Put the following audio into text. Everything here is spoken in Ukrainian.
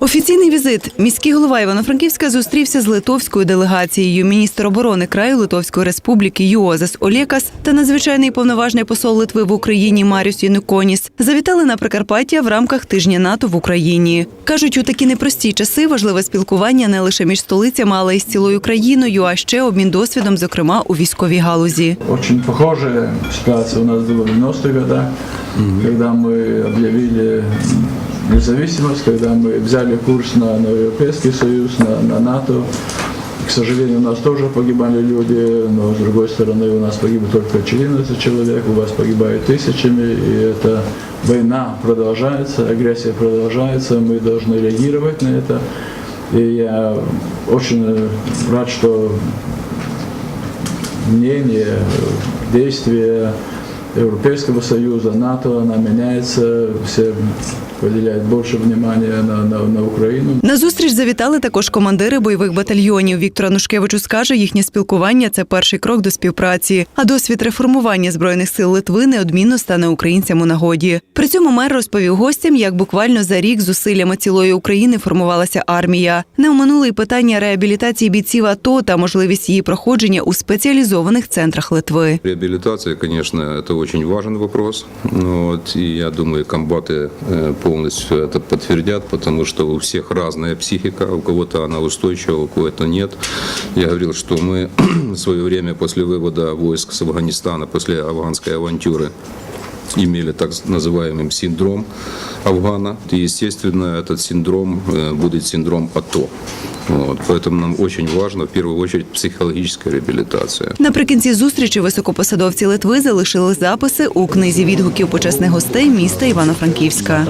Офіційний візит. Міський голова Івано-Франківська зустрівся з литовською делегацією. Міністр оборони краю Литовської республіки Юозес Олєкас та надзвичайний повноважний посол Литви в Україні Маріус Януконіс завітали на Прикарпаття в рамках тижня НАТО в Україні. кажуть, у такі непрості часи важливе спілкування не лише між столицями, але й з цілою країною, а ще обмін досвідом, зокрема у військовій галузі. Очень похожая ситуация у нас была в 90-х годах, когда мы объявили независимость, когда мы взяли курс на, на Европейский Союз, на, на НАТО. К сожалению, у нас тоже погибали люди, но с другой стороны у нас погибло только 14 человек, у вас погибают тысячами, и эта война продолжается, агрессия продолжается, мы должны реагировать на это. И я очень рад, что мнение, действия Европейского Союза, НАТО, она меняется, все уделяют больше внимания на, на, на Украину. На зустріч завітали також командири бойових батальйонів. Віктор Анушкевичус каже, їхнє спілкування це перший крок до співпраці. А досвід реформування збройних сил Литви неодмінно стане українцям у нагоді. При цьому мер розповів гостям, як буквально за рік зусиллями цілої України формувалася армія. Не оминули й питання реабілітації бійців АТО та можливість її проходження у спеціалізованих центрах Литви. Реабилитация, конечно, это очень важен вопрос. Ну, Вот, и я думаю, комбаты э, полностью это подтвердят, потому что у всех разная психика, у кого-то она устойчива, у кого-то нет. Я говорил, что мы в свое время после вывода войск с Афганистана, после афганской авантюры, имели так называемый синдром Афгана. И, естественно, этот синдром э, будет синдром АТО. Вот, поэтому нам очень важно, в первую очередь, психологическая реабилитация. Наприкінці зустрічі високопосадовці Литви залишили записи у книзі відгуків почесних гостей міста Івано-Франківська.